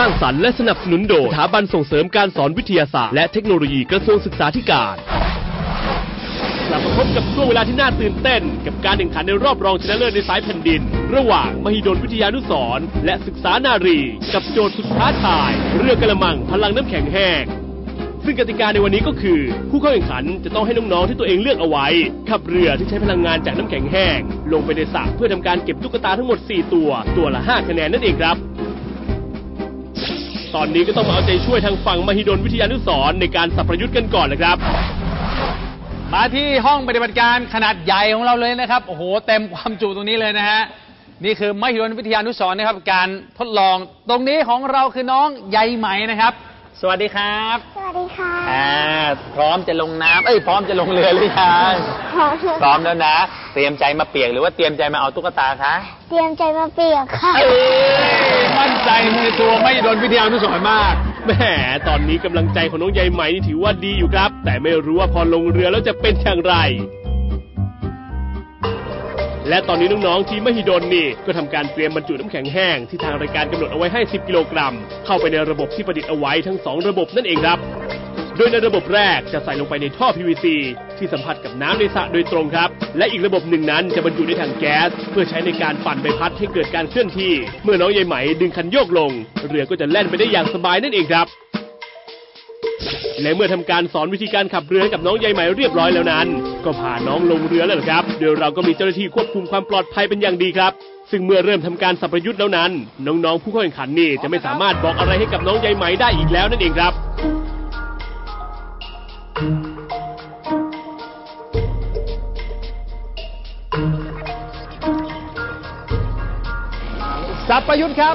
สร้างสรรค์และสนับสนุนโดยสถาบันส่งเสริมการสอนวิทยาศาสตร์และเทคโนโลยีกระทรวงศึกษาธิการกลับมาพบกับช่วงเวลาที่น่าตื่นเต้น กับการแข่งขันในรอบรองชนะเลิศในสายแผ่นดิน ระหว่างมหิดลวิทยานุสรณ์และศึกษานารี กับโจทย์สุดท้าทาย เรือกระมังพลังน้ำแข็งแห้งซึ่งกติกาในวันนี้ก็คือ ผู้เข้าแข่งขันจะต้องให้น้องๆที่ตัวเองเลือกเอาไว้ ขับเรือที่ใช้พลังงานจากน้ำแข็งแห้ง ลงไปในสระเพื่อทำการเก็บตุ๊กตาทั้งหมด 4 ตัว ตัวละ 5 คะแนนนั่นเองครับ ตอนนี้ก็ต้องมาเอาใจช่วยทางฝั่งมหิดลวิทยานุสรณ์ในการสับประยุทธ์กันก่อนนะครับ มาที่ห้องปฏิบัติการขนาดใหญ่ของเราเลยนะครับ โอ้โห เต็มความจุตรงนี้เลยนะฮะ นี่คือมหิดลวิทยานุสรณ์นะครับ การทดลอง ตรงนี้ของเราคือน้องใยไหมนะครับ สวัสดีครับสวัสดีค่ะอ่าพร้อมจะลงน้ำเอ้ย พร้อมจะลงเรือหรือยังพร้อมพร้อมแล้วนะ เตรียมใจมาเปียกหรือว่าเตรียมใจมาเอาตุ๊กตาคะ เตรียมใจมาเปียกค่ะ เอ้ย มั่นใจในตัวไมหิดลวิทยานุสรณ์มากแหมตอนนี้กำลังใจของน้องใยไหมนี่ถือว่าดีอยู่ครับ แต่ไม่รู้ว่าพอลงเรือแล้วจะเป็นอย่างไร และตอนนี้น้องๆทีมมหิดลนี่ก็ทำการเตรียมบรรจุน้ำแข็งแห้งที่ทางรายการกำหนดเอาไว้ให้ 10 กิโลกรัม เข้าไปในระบบที่ประดิษฐ์เอาไว้ทั้ง 2 ระบบนั่นเองครับ โดยในระบบแรกจะใส่ลงไปในท่อ PVC ที่สัมผัสกับน้ำในสระโดยตรงครับ และอีกระบบหนึ่งนั้นจะบรรจุในถังแก๊ส เพื่อใช้ในการปั่นใบพัดให้เกิดการเคลื่อนที่ เมื่อน้องใยไหมดึงคันโยกลง เรือก็จะแล่นไปได้อย่างสบายนั่นเองครับและเมื่อทำการสอนวิธีการขับเรือให้กับน้องใยไหมเรียบร้อยแล้วนั้น ก็พาน้องลงเรือแล้วครับโดยเราก็มีเจ้าหน้าที่ควบคุมความปลอดภัยเป็นอย่างดีครับ ซึ่งเมื่อเริ่มทำการสับประยุทธ์แล้วนั้น น้องๆผู้เข้าแข่งขันนี่จะไม่สามารถบอกอะไรให้กับน้องใยไหมได้อีกแล้วนั่นเองครับ สับประยุทธ์ครับ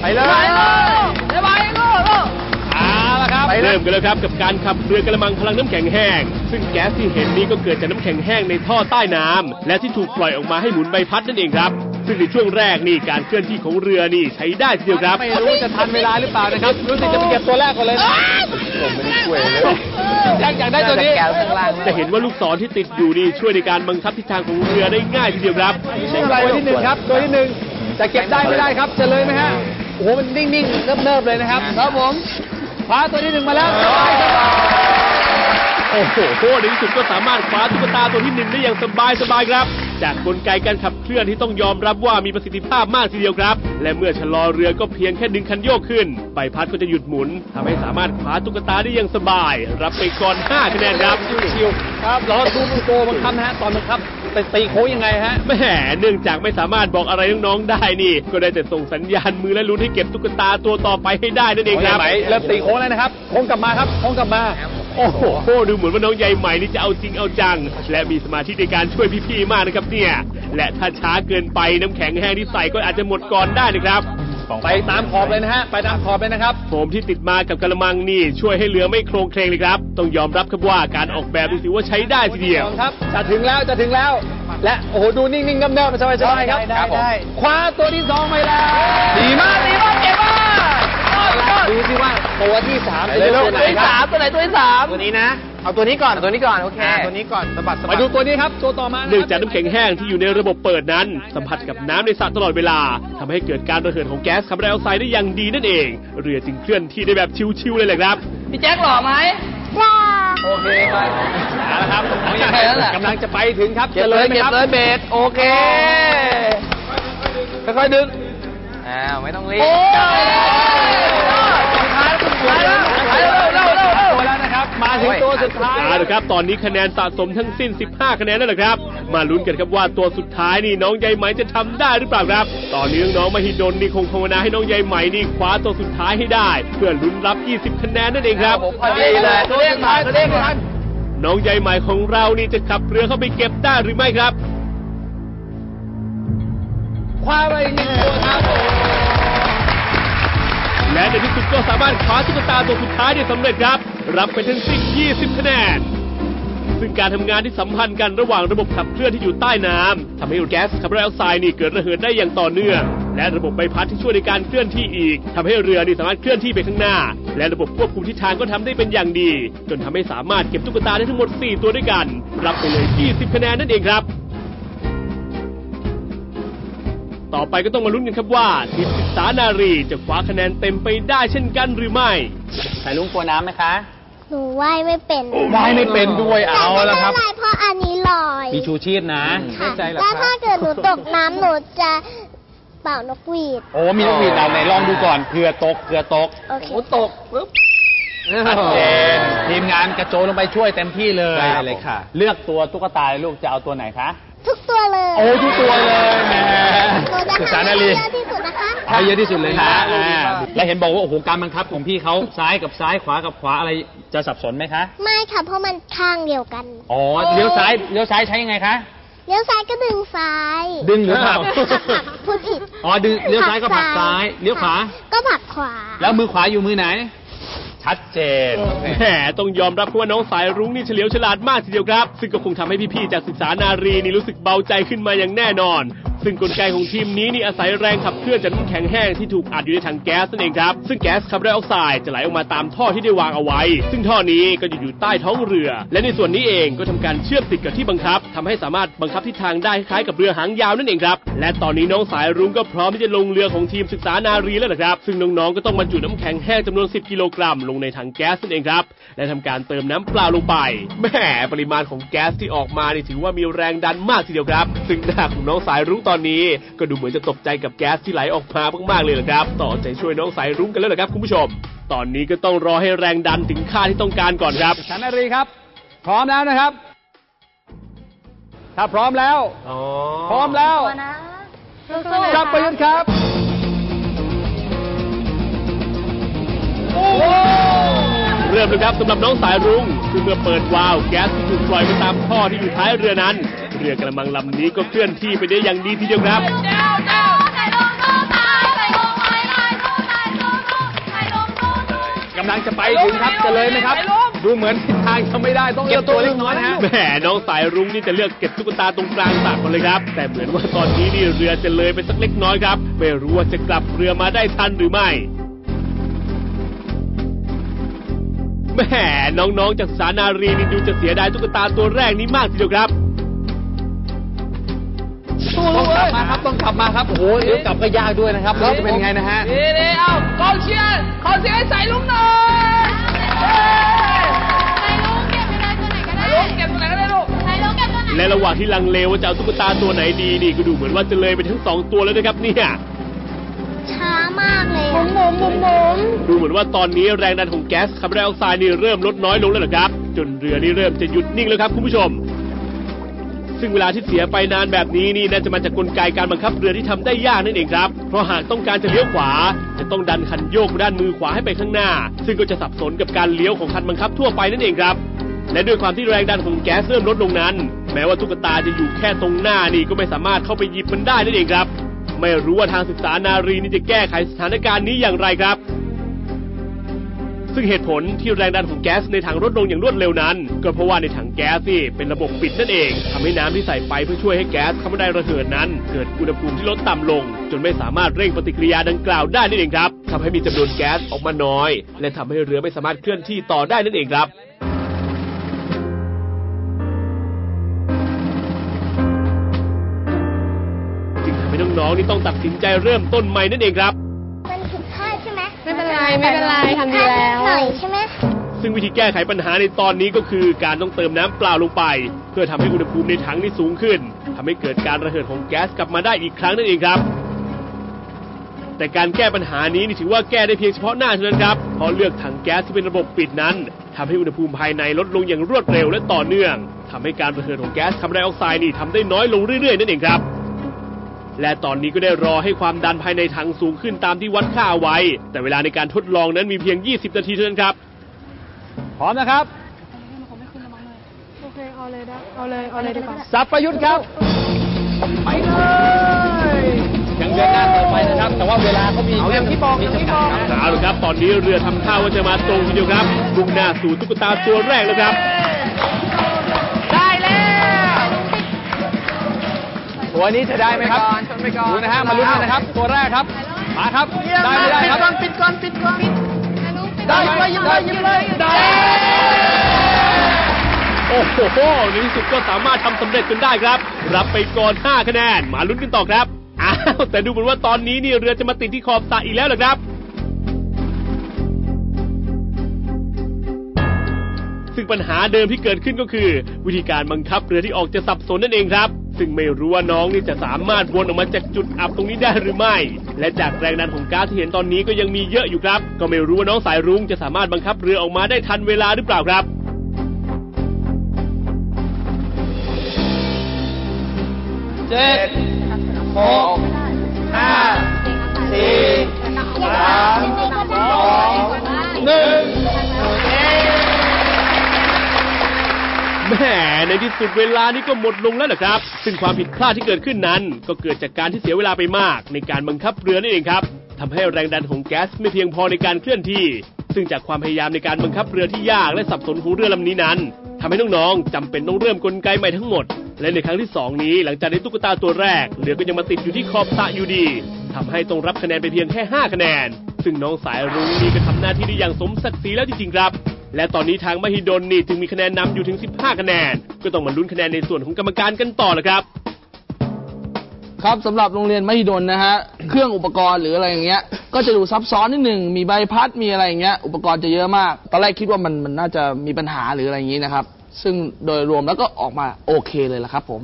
ไปเลยไปไปเอาละครับเริ่มกันแล้วครับกับการขับเรือกระมังพลังน้ำแข็งแห้ง ซึ่งแก๊สที่เห็นนี้ก็เกิดจากน้ำแข็งแห้งในท่อใต้น้ำและที่ถูกปล่อยออกมาให้หมุนใบพัดนั่นเองครับ ซึ่งในช่วงแรกนี่การเคลื่อนที่ของเรือนี่ใช้ได้ทีเดียวครับ ไม่รู้จะทันเวลาหรือเปล่านะครับ รู้สึกจะไปเก็บตัวแรกก่อนเลยนะผมไม่ได้ช่วยเลยอยากอยากได้ตัวนี้จะเห็นว่าลูกศรที่ติดอยู่นี่ช่วยในการบังคับทิศทางของเรือได้ง่ายทีเดียวครับตัวที่หนึ่งครับตัวที่หนึ่งจะเก็บได้ไม่ได้ครับจะเลยไหมฮะโอ้โหมันนิ่งๆเนิบๆเลยนะครับครับผมคว้าตัวที่หนึ่งมาแล้วโอ้โหในที่สุดก็สามารถคว้าตุ๊กตาตัวที่หนึ่งได้อย่างสบายสบายๆครับ จากกลไกการขับเคลื่อนที่ต้องยอมรับว่ามีประสิทธิภาพมากทีเดียวครับ และเมื่อชะลอเรือก็เพียงแค่ดึงคันโยกขึ้นใบพัดก็จะหยุดหมุนทำให้สามารถคว้าตุ๊กตาได้อย่างสบาย รับไปก่อน5คะแนนครับชิวๆครับเราดูมันโกบังคับนะฮะตอนบังคับไปตีโค้งยังไงฮะแหมเนื่องจากไม่สามารถบอกอะไรน้องๆได้นี่ ก็ได้แต่ส่งสัญญาณมือและลุ้นให้เก็บตุ๊กตาตัวต่อไปให้ได้นั่นเองครับไหมเริ่มตีโค้งแล้วนะครับโค้งกลับมาครับโค้งกลับมา โอ้โหดูเหมือนว่าน้องใยใหม่นี่จะเอาจริงเอาจัง และมีสมาธิในการช่วยพี่ๆมากนะครับเนี่ย และถ้าช้าเกินไปน้ำแข็งแห้งที่ใส่ก็อาจจะหมดก่อนได้นะครับ ไปตามขอบเลยนะฮะ ไปตามขอบเลยนะครับ โฟมที่ติดมากับกระมังนี่ช่วยให้เรือไม่โครงเคลงเลยครับ ต้องยอมรับครับว่าการออกแบบนี่ถือว่าใช้ได้ทีเดียว ครับ จะถึงแล้ว จะถึงแล้ว และ โอ้โห ดูนิ่งๆเงียบๆสบายสบายๆครับ ได้ได้ คว้าตัวที่สองไปแล้ว ดีมาก ดีมากเก่งมาก ดูสิว่าตัวที่สามจะเป็นตัวไหนตัวที่คสารัมบตัวไหนตัวที่สามตัวนี้นะ เอาตัวนี้ก่อนตัวนี้ก่อนโอเคตัวนี้ก่อนสะบัดมาดูตัวนี้ครับตัวต่อมาะครับเนื่องจากน้ำแข็งแห้งที่อยู่ในระบบเปิดนั้น สัมผัสกับน้ำในสระตลอดเวลาทำให้เกิดการระเหิดของแก๊สคาร์บอนไดออกไซด์ได้อย่างดีนั่นเอง เรือจึงเคลื่อนที่ได้แบบชิวๆเลยแหละครับพี่แจ็คหล่อไหมจ้าโอเคไปเอาละครับแค่นั้นแหละกำลังจะไปถึงครับเก็บจะเลเลยยไหมเก็บครับเลยเบสโอเคค่อยๆดึง อ้าวไม่ต้องรีบโอ้ยสุดท้ายสุดท้ายแล้วสุดท้ายแล้วเร็วเร็วเร็วตัวแล้วนะครับมาถึงตัวสุดท้ายเอาละครับ ตอนนี้คะแนนสะสมทั้งสิ้น 15 คะแนนแล้วนะครับ มาลุ้นกันครับว่าตัวสุดท้ายนี่น้องใยไหมจะทำได้หรือเปล่าครับ ตอนนี้น้องๆมหิดลนี่คงภาวนาให้น้องใยไหมนี่คว้าตัวสุดท้ายให้ได้ เพื่อลุ้นรับ 20 คะแนนนั่นเองครับผมพอดีเลยตัวเลขผ่านตัวเลขผ่านน้องใยไหมของเรานี่จะขับเรือเข้าไปเก็บได้หรือไม่ครับคว้าไปอีกหนึ่งตัวครับผม และในที่สุดก็สามารถคว้าตุ๊กตาตัวสุดท้ายได้สำเร็จครับ รับไปทั้งสิ้น 20 คะแนน ซึ่งการทำงานที่สัมพันธ์กันระหว่างระบบขับเคลื่อนที่อยู่ใต้น้ำทำให้แก๊สคาร์บอนไดออกไซด์นี่เกิดระเหิดได้อย่างต่อเนื่อง และระบบใบพัดที่ช่วยในการเคลื่อนที่อีกทำให้เรือนี่สามารถเคลื่อนที่ไปข้างหน้า และระบบควบคุมทิศทางก็ทำได้เป็นอย่างดี จนทำให้สามารถเก็บตุ๊กตาได้ทั้งหมด 4 ตัวด้วยกัน รับไปเลย 20 คะแนนนั่นเองครับ ต่อไปก็ต้องมาลุ้นกันครับว่าทีมศึกษานารีจะคว้าคะแนนเต็มไปได้เช่นกันหรือไม่สายลุงกลัวน้ำไหมคะ หนูว่ายไม่เป็นว่ายไม่เป็นด้วยเอาแล้วครับแต่ไม่เป็นไรเพราะอันนี้ลอยมีชูชีพนะค่ะแล้วถ้าเกิดหนูตกน้ำหนูจะเป่านกหวีด โอ้มีลูกหวีดเอาไหนลองดูก่อนเผื่อตกเผื่อตกโอเคโอ้ตกปุ๊บชัดเจนทีมงานกระโจนลงไปช่วยเต็มที่เลยได้เลยค่ะ เลือกตัวตุ๊กตาลูกจะเอาตัวไหนคะทุก ตัวเลยโอ้ทุกตัวเลยแหมหนูจะศึกษาทำให้นาเยรีอะที่สุดนะคะให้เยอะที่สุดเลยนะค่ะอ่าและเห็นบอกว่าโอ้โหการบังคับของพี่เขาซ้ายกับซ้ายขวากับขวาอะไรจะสับสนไหมคะไม่ค่ะเพราะมันข้างเดียวกันอ๋อเลี้ยวซ้ายเลี้ยวซ้ายใช้ยังไงคะเลี้ยวซ้ายก็ดึงซ้าย ดึงหรือผลักผลักพูดผิดอ๋อดึงเลี้ยวซ้ายก็ผลักซ้ายเลี้ยวขวาก็ผลักขวา แล้วมือขวาอยู่มือไหน ชัดเจนแหมต้องยอมรับว่าน้องสายรุ้งนี่เฉลียวฉลาดมากทีเดียวครับ ซึ่งก็คงทำให้พี่ๆจากศึกษานารีนี่รู้สึกเบาใจขึ้นมาอย่างแน่นอนซึ่งกลไกของทีมนี้นี่อาศัยแรงขับเคลื่อนจากน้ำแข็งแห้งที่ถูกอัดอยู่ในถังแก๊สนั่นเองครับ ซึ่งแก๊สคาร์บอนไดออกไซด์จะไหลออกมาตามท่อที่ได้วางเอาไว้ ซึ่งท่อนี้ก็จะอยู่ใต้ท้องเรือ และในส่วนนี้เองก็ทำการเชื่อมติดกับที่บังคับทำให้สามารถบังคับทิศทางได้คล้ายกับเรือหางยาวนั่นเองครับ และตอนนี้น้องสายรุ้งก็พร้อมที่จะลงเรือของทีมศึกษานารีแล้วนะครับ ซึ่งน้องๆก็ต้องบรรจุน้ำแข็งแห้งจำนวน 10 กิโลกรัมลงในถังแก๊สนั่นเองครับ และทำการเติมน้ำเปล่าลงไปแหมปริมาณของแก๊สที่ออกมานี่ถือว่ามีแรงดันมากทีเดียวครับ ซึ่งหน้าของน้องสายรุ้งตอนนี้ ก็ดูเหมือนจะตกใจกับแก๊สที่ไหลออกมามากๆเลยละครับ ต่อใจช่วยน้องสายรุ้งกันแล้วละครับคุณผู้ชม ตอนนี้ก็ต้องรอให้แรงดันถึงค่าที่ต้องการก่อนครับชันนารีครับ พร้อมแล้วนะครับ ถ้าพร้อมแล้วพร้อมแล้วจับประยุทธ์ครับเริ่มเลยครับสำหรับน้องสายรุ้งคือเมื่อเปิดวาล์วแก๊สที่ถูกปล่อยไปตามท่อที่อยู่ท้ายเรือนั้นเรือกระมังลำนี้ก็เคลื่อนที่ไปได้อย่างดีทีเดียวครับ กำลังจะไปถึงครับจะเลยไหมครับ ดูเหมือนทิศทางจะไม่ได้ต้องเก็บตัวเล็กน้อยนะฮะแหมน้องสายรุ้งนี่จะเลือกเก็บตุ๊กตาตรงกลางสระก่อนเลยครับ แต่เหมือนว่าตอนนี้นี่เรือจะเลยไปสักเล็กน้อยครับ ไม่รู้ว่าจะกลับเรือมาได้ทันหรือไม่แหมน้องๆ จากสานารีนี่ดูจะเสียดายตุ๊กตาตัวแรกนี้มากทีเดียวครับ ต้องกลับมาครับต้องกลับมาครับโอ้โหเดี๋ยวกลับก็ยากด้วยนะครับแล้วจะเป็นไงนะฮะนี่นี่เอากองเชียร์ขอเสียงให้ใส่ลุงหน่อยใส่ลุงเก็บตัวไหนก็ได้ลูก และระหว่างที่ลังเลว่าจะเอาตุ๊กตาตัวไหนดีนี่ก็ดูเหมือนว่าจะเลยไปทั้งสองตัวแล้วนะครับเนี่ย ช้ามากเลยหมุนหมุนหมุนหมุนดูเหมือนว่าตอนนี้แรงดันของแก๊สคาร์บอนไดออกไซด์นี่เริ่มลดน้อยลงแล้วนะครับ จนเรือนี่เริ่มจะหยุดนิ่งแล้วครับคุณผู้ชม ซึ่งเวลาที่เสียไปนานแบบนี้นี่น่าจะมาจากกลไกการบังคับเรือที่ทำได้ยากนั่นเองครับ เพราะหากต้องการจะเลี้ยวขวา จะต้องดันคันโยกด้านมือขวาให้ไปข้างหน้า ซึ่งก็จะสับสนกับการเลี้ยวของคันบังคับทั่วไปนั่นเองครับและด้วยความที่แรงดันของแก๊สเริ่มลดลงนั้น แม้ว่าตุ๊กตาจะอยู่แค่ตรงหน้านี่ก็ไม่สามารถเข้าไปหยิบมันได้นั่นเองครับ ไม่รู้ว่าทางศึกษานารีนี่จะแก้ไขสถานการณ์นี้อย่างไรครับ ซึ่งเหตุผลที่แรงดันของแก๊สในถังลดลงอย่างรวดเร็วนั้น ก็เพราะว่าในถังแก๊สนี่เป็นระบบปิดนั่นเองทำให้น้ำที่ใส่ไปเพื่อช่วยให้แก๊สคาร์บอนไดระเหิดนั้น เกิดอุณหภูมิที่ลดต่ำลง จนไม่สามารถเร่งปฏิกิริยาดังกล่าวได้นั่นเองครับทำให้มีจำนวนแก๊สออกมาน้อย และทำให้เรือไม่สามารถเคลื่อนที่ต่อได้นั่นเองครับจึงทำให้น้องๆนี่ต้องตัดสินใจเริ่มต้นใหม่นั่นเองครับ ไหมไม่เป็นไรไม่เป็นไรทำดีแล้ว หน่อยใช่ไหมซึ่งวิธีแก้ไขปัญหาในตอนนี้ก็คือการต้องเติมน้ำเปล่าลงไป เพื่อทำให้อุณหภูมิในถังนี่สูงขึ้นทำให้เกิดการระเหิดของแก๊สกลับมาได้อีกครั้งนั่นเองครับ แต่การแก้ปัญหานี้นี่ถือว่าแก้ได้เพียงเฉพาะหน้าเท่านั้นครับเพราะเลือกถังแก๊สที่เป็นระบบปิดนั้นทำให้อุณหภูมิภายในลดลงอย่างรวดเร็วและต่อเนื่องทำให้การระเหิดของแก๊สคาร์บอนไดออกไซด์นี่ทำได้น้อยลงเรื่อยๆนั่นเองครับ และตอนนี้ก็ได้รอให้ความดันภายในถังสูงขึ้นตามที่วัดค่าเอาไว้ แต่เวลาในการทดลองนั้นมีเพียง 20 นาทีเท่านั้นครับ พร้อมนะครับ โอเค เอาเลยได้เอาเลย เอาเลยดีกว่า สับประยุทธ์ครับ ไปเลยยังเดินหน้าต่อไปนะครับ แต่ว่าเวลาเขามีเอาอย่างที่บอกมีอย่างที่จำบกัอดกครับเอาละครับ ตอนนี้เรือทำท่าว่าจะมาตรงทีเดียวครับมุ่งหน้าสู่ตุ๊กตาตัวแรกแล้วครับ ตัวนี้จะได้ไหมครับชนไปก่อนดูนะฮะมาลุ้นกันนะครับ ตัวแรกครับ มาครับ ได้ไม่ได้ครับปิดก่อนปิดก่อนปิดก่อนได้เลยยิบเลยยิบเลยได้โอ้โหในที่สุดก็สามารถทำสำเร็จจนได้ครับ รับไปก่อน 5 คะแนน มาลุ้นกันต่อครับ อ้าว แต่ดูเหมือนว่าตอนนี้นี่เรือจะมาติดที่ขอบสระอีกแล้วเหรอครับซึ่งปัญหาเดิมที่เกิดขึ้นก็คือ วิธีการบังคับเรือที่ออกจะสับสนนั่นเองครับ ซึ่งไม่รู้ว่าน้องนี่จะสามารถวนออกมาจากจุดอับตรงนี้ได้หรือไม่ และจากแรงดันของก๊าซที่เห็นตอนนี้ก็ยังมีเยอะอยู่ครับ ก็ไม่รู้ว่าน้องสายรุ้งจะสามารถบังคับเรือออกมาได้ทันเวลาหรือเปล่าครับเจ็ดหกห้าสี่สามสองหนึ่ง แหมในที่สุดเวลานี้ก็หมดลงแล้วนะครับ ซึ่งความผิดพลาดที่เกิดขึ้นนั้น ก็เกิดจากการที่เสียเวลาไปมาก ในการบังคับเรือนั่นเองครับทำให้แรงดันของแก๊สไม่เพียงพอในการเคลื่อนที่ ซึ่งจากความพยายามในการบังคับเรือที่ยากและสับสนของเรือลำนี้นั้นทำให้น้องๆจำเป็นต้องเริ่มกลไกใหม่ทั้งหมด และในครั้งที่สองนี้หลังจากได้ตุ๊กตาตัวแรกเรือก็ยังมาติดอยู่ที่ขอบสระอยู่ดีทำให้ต้องรับคะแนนไปเพียงแค่ 5 คะแนน ซึ่งน้องสายรุ้งนี่ก็ทำหน้าที่ได้อย่างสมศักดิ์ศรีแล้วจริงๆครับ และตอนนี้ทางมหิดลนี่ถึงมีคะแนนนำอยู่ถึง 15 คะแนน ก็ต้องมาลุ้นคะแนนในส่วนของกรรมการกันต่อละครับ ครับสำหรับโรงเรียนมหิดลนะฮะ เครื่องอุปกรณ์หรืออะไรอย่างเงี้ย ก็จะดูซับซ้อนนิดหนึ่งมีใบพัดมีอะไรอย่างเงี้ย อุปกรณ์จะเยอะมาก ตอนแรกคิดว่ามันมันน่าจะมีปัญหาหรืออะไรอย่างงี้นะครับ ซึ่งโดยรวมแล้วก็ออกมาโอเคเลยละครับผม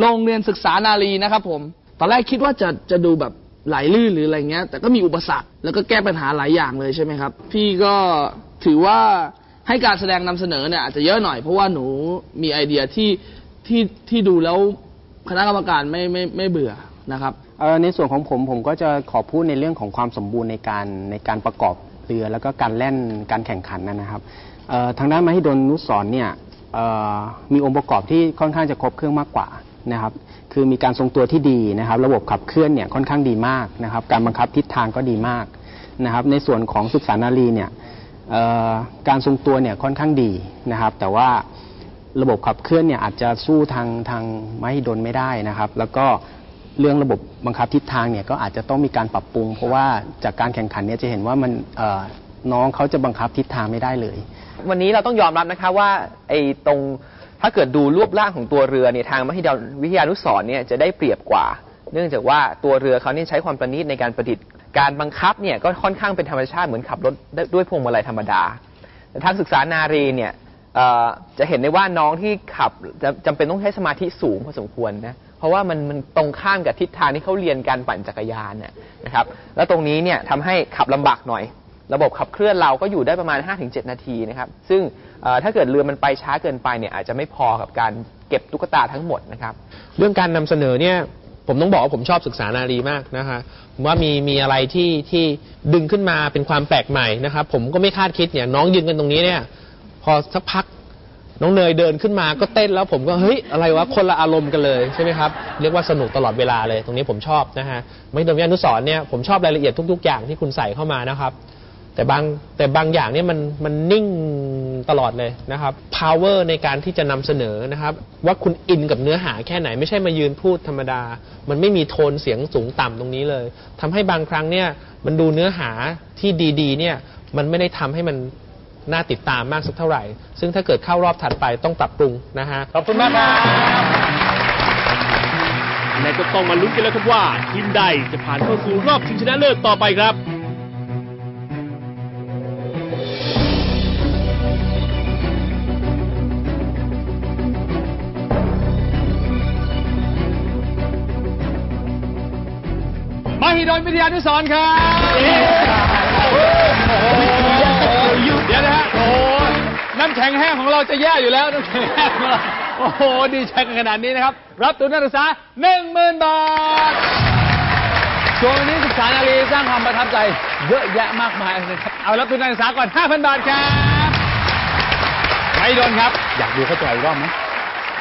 โรงเรียนศึกษานารีนะครับผม ตอนแรกคิดว่าจะจะดูแบบไหลลื่นหรืออะไรเงี้ย แต่ก็มีอุปสรรคแล้วก็แก้ปัญหาหลายอย่างเลยใช่ไหมครับ พี่ก็ถือว่า ให้การแสดงนำเสนอเนี่ยอาจจะเยอะหน่อยเพราะว่าหนูมีไอเดียที่ที่ที่ดูแล้วคณะกรรมการไม่ไม่ไม่เบื่อนะครับในส่วนของผมผมก็จะขอพูดในเรื่องของความสมบูรณ์ในการในการประกอบเรือแล้วก็การแล่นการแข่งขันนะนะครับทางด้านมหิดลนุสรณ์เนี่ยมีองค์ประกอบที่ค่อนข้างจะครบเครื่องมากกว่านะครับ คือมีการทรงตัวที่ดีนะครับ ระบบขับเคลื่อนเนี่ยค่อนข้างดีมากนะครับ การบังคับทิศทางก็ดีมากนะครับ ในส่วนของศึกษานารีเนี่ย การทรงตัวเนี่ยค่อนข้างดีนะครับ แต่ว่าระบบขับเคลื่อนเนี่ยอาจจะสู้ทางทางไมหิดลไม่ได้นะครับ แล้วก็เรื่องระบบบังคับทิศทางเนี่ยก็อาจจะต้องมีการปรับปรุง เพราะว่าจากการแข่งขันเนี่ยจะเห็นว่ามันน้องเขาจะบังคับทิศทางไม่ได้เลย วันนี้เราต้องยอมรับนะคะว่าไอ้ตรงถ้าเกิดดูรูปร่างของตัวเรือเนี่ยทางมหิดลวิทยานุสรเนี่ยจะได้เปรียบกว่า เนื่องจากว่าตัวเรือเขาเนี่ยใช้ความประณีตในการประดิษฐ์ การบังคับเนี่ยก็ค่อนข้างเป็นธรรมชาติเหมือนขับรถด้วยพวงมาลัยธรรมดา แต่ทางศึกษานารีเนี่ยจะเห็นได้ว่าน้องที่ขับจะจำเป็นต้องใช้สมาธิสูงพอสมควรนะเพราะว่ามันมันตรงข้ามกับทิศทางที่เขาเรียนการปั่นจักรยานน่ะนะครับ แล้วตรงนี้เนี่ยทำให้ขับลำบากหน่อย ระบบขับเคลื่อนเราก็อยู่ได้ประมาณ 5-7 นาทีนะครับ ซึ่งถ้าเกิดเรือมันไปช้าเกินไปเนี่ยอาจจะไม่พอกับการเก็บตุ๊กตาทั้งหมดนะครับ เรื่องการนำเสนอเนี่ย ผมต้องบอกว่าผมชอบศึกษานารีมากนะคะว่ามีมีอะไรที่ที่ดึงขึ้นมาเป็นความแปลกใหม่นะครับผมก็ไม่คาดคิดเนี่ยน้องยืนกันตรงนี้เนี่ย พอสักพักน้องเนยเดินขึ้นมาก็เต้นแล้วผมก็เฮ้ยอะไรวะคนละอารมณ์กันเลยใช่ไหมครับเรียกว่าสนุกตลอดเวลาเลย ตรงนี้ผมชอบนะฮะไม่ดมยานุสรณ์เนี่ยผมชอบรายละเอียดทุก ๆ อย่างที่คุณใส่เข้ามานะครับ แต่บางแต่บางอย่างเนี่ยมันมันนิ่งตลอดเลยนะครับ power ในการที่จะนำเสนอนะครับ ว่าคุณอินกับเนื้อหาแค่ไหนไม่ใช่มายืนพูดธรรมดา มันไม่มีโทนเสียงสูงต่ำตรงนี้เลยทำให้บางครั้งเนี่ยมันดูเนื้อหาที่ดีๆ เนี่ยมันไม่ได้ทำให้มันน่าติดตามมากสักเท่าไหร่ ซึ่งถ้าเกิดเข้ารอบถัดไปต้องปรับปรุงนะฮะขอบคุณมากครับและก็ต้องมาลุ้นกันแล้วครับว่าทีมใดจะผ่านเข้าสู่รอบชิงชนะเลิศต่อไปครับ วิทยานุสรณ์ครับเดี๋ยวนะฮะโอ้โหน้ำแข็งแห้งของเราจะแย่อยู่แล้วน้ำแข็งแห้งของเราโอ้โหดีใจกันขนาดนี้นะครับ รับทุนการศึกษาหนึ่งหมื่นบาทช่วงนี้ศึกษานารีสร้างความประทับใจเยอะแยะมากมายเลยครับเอารับทุนการศึกษาก่อน 5,000 บาทครับไมหิดลครับ อยากดูเขาตัวอีกรอบไหม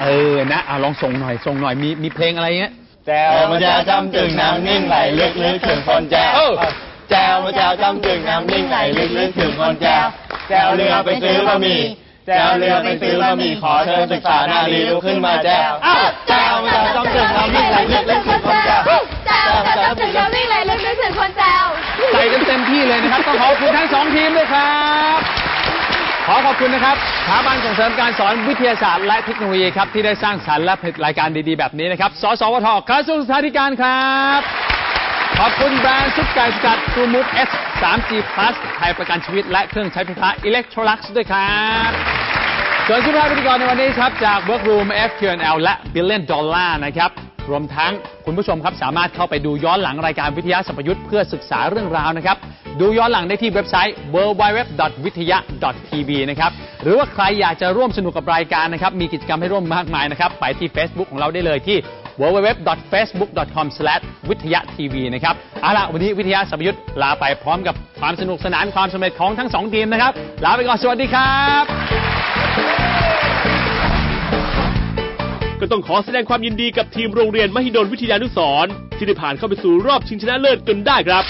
เออนะเอาลองส่งหน่อยส่งหน่อยมีมีเพลงอะไรเงี้ย แจวมาแจวจำจึงน้ำนิ่งไหลลึกลึกถึงคนแจวเออแจวมาแจวจำจึงน้ำนิ่งไหลลึกลึกถึงคนแจวแจวเรือไปซื้อบะหมี่แจวเรือไปซื้อบะหมี่ขอเชิญศึกษานารีลุกขึ้นมาแจวอ้าวแจวมาแจวจำจึงน้ำนิ่งไหลลึกลึกถึงคนแจวแจวแจวถึงจะวิ่งเลยลึกนึกถึงคนแจวใส่กันเต็มที่เลยนะครับต้องขอบคุณทั้งสองทีมด้วยครับ ขอขอบคุณนะครับสถาบันส่งเสริมการสอนวิทยาศาสตร์และเทคโนโลยีครับ ที่ได้สร้างสรรค์และผลิตรายการดีๆ แบบนี้นะครับ สสวทกระทรวงศึกษาธิการครับ ขอบคุณแบรนด์ซุปไก่สกัดทูมูฟ S 3G Plus ไทยประกันชีวิตและเครื่องใช้ไฟฟ้า Electrolux ด้วยครับส่วนชุดแรกพิธีกรในวันนี้ครับ จาก Workroom F Q L และ Billion Dollar นะครับ รวมทั้งคุณผู้ชมครับสามารถเข้าไปดูย้อนหลังรายการวิทยาสัมพยุทธ์เพื่อศึกษาเรื่องราวนะครับ ดูย้อนหลังได้ที่เว็บไซต์ www.vithya.tv นะครับ หรือว่าใครอยากจะร่วมสนุกกับรายการนะครับ มีกิจกรรมให้ร่วมมากมายนะครับ ไปที่ Facebook ของเราได้เลยที่ www.facebook.com วิทยาทีวีนะครับเอาละวันนี้วิทยาสัมพยุทธ์ลาไปพร้อมกับความสนุกสนานความสำเร็จของทั้งสองทีมนะครับ ลาไปก่อนสวัสดีครับ ก็ต้องขอแสดงความยินดีกับทีมโรงเรียนมหิดลวิทยานุสรณ์ที่ได้ผ่านเข้าไปสู่รอบชิงชนะเลิศจนได้ครับ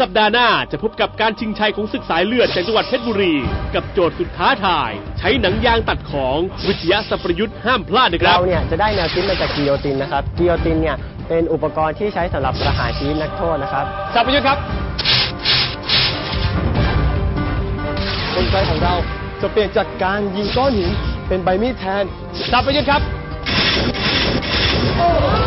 สัปดาห์หน้าจะพบกับการชิงชัยของศึกสายเลือดจากจังหวัดเพชรบุรี กับโจทย์สุดท้าทาย ใช้หนังยางตัดของวิทยาสัพยุทธ์ห้ามพลาดนะครับ เราเนี่ยจะได้แนวคิดมาจากกิโยตินนะครับกิโยตินเนี่ยเป็นอุปกรณ์ที่ใช้สำหรับประหารชีวิตนักโทษนะครับสัพยุทธ์ครับกลไกของเราจะเปลี่ยนจากการยิงก้อนหินเป็นใบมีดแทนสัพยุทธ์ครับ โอ้